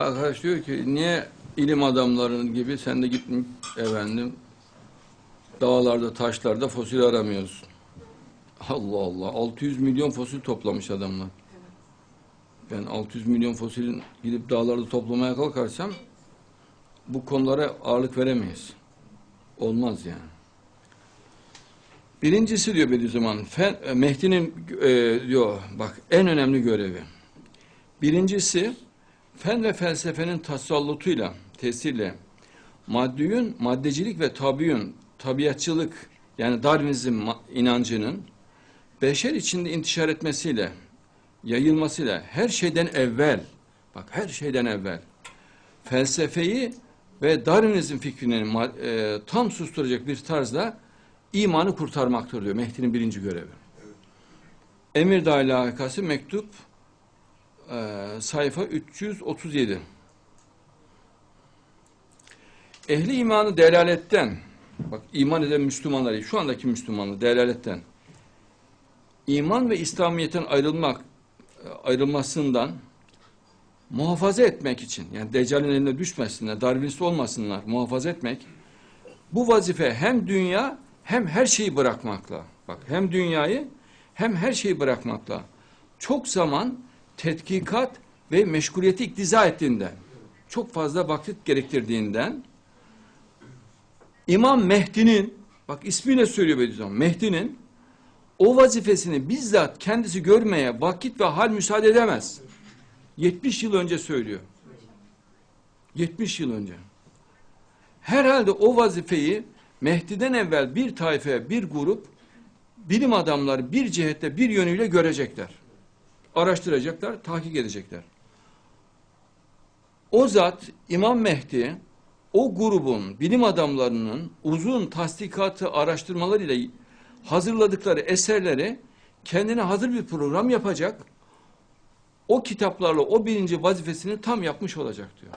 Arkadaş diyor ki niye ilim adamlarının gibi sen de gitmiş efendim dağlarda taşlarda fosil aramıyorsun. Allah Allah 600 milyon fosil toplamış adamlar. Ben 600 milyon fosilin gidip dağlarda toplamaya kalkarsam bu konulara ağırlık veremeyiz. Olmaz yani. Birincisi diyor Bediüzzaman, Mehdi'nin e, diyor bak en önemli görevi. Birincisi fen ve felsefenin tasallutuyla, tesirle maddiyün, maddecilik ve tabiün, tabiatçılık yani Darwinizm inancının beşer içinde intişar etmesiyle, yayılmasıyla her şeyden evvel, bak her şeyden evvel felsefeyi ve Darwinizm fikrini e, tam susturacak bir tarzda imanı kurtarmaktır diyor Mehdi'nin birinci görevi. Emir alakası mektup e, sayfa 337. Ehli imanı delaletten, bak iman eden Müslümanları, şu andaki Müslümanları delaletten, iman ve İslamiyet'ten ayrılmak, ayrılmasından muhafaza etmek için, yani Deccal'in eline düşmesinler, Darwinist olmasınlar, muhafaza etmek, bu vazife hem dünya hem her şeyi bırakmakla, bak hem dünyayı hem her şeyi bırakmakla, çok zaman tetkikat ve meşguliyeti iktiza ettiğinden, çok fazla vakit gerektirdiğinden, İmam Mehdi'nin, bak ismiyle söylüyor Bediüzzaman, Mehdi'nin o vazifesini bizzat kendisi görmeye vakit ve hal müsaade edemez. 70 yıl önce söylüyor. 70 yıl önce. Herhalde o vazifeyi Mehdi'den evvel bir tayfe, bir grup bilim adamları bir cihette, bir yönüyle görecekler. Araştıracaklar, tahkik edecekler. O zat İmam Mehdi o grubun bilim adamlarının uzun tasdikatı araştırmalarıyla hazırladıkları eserleri kendine hazır bir program yapacak. O kitaplarla o birinci vazifesini tam yapmış olacak diyor.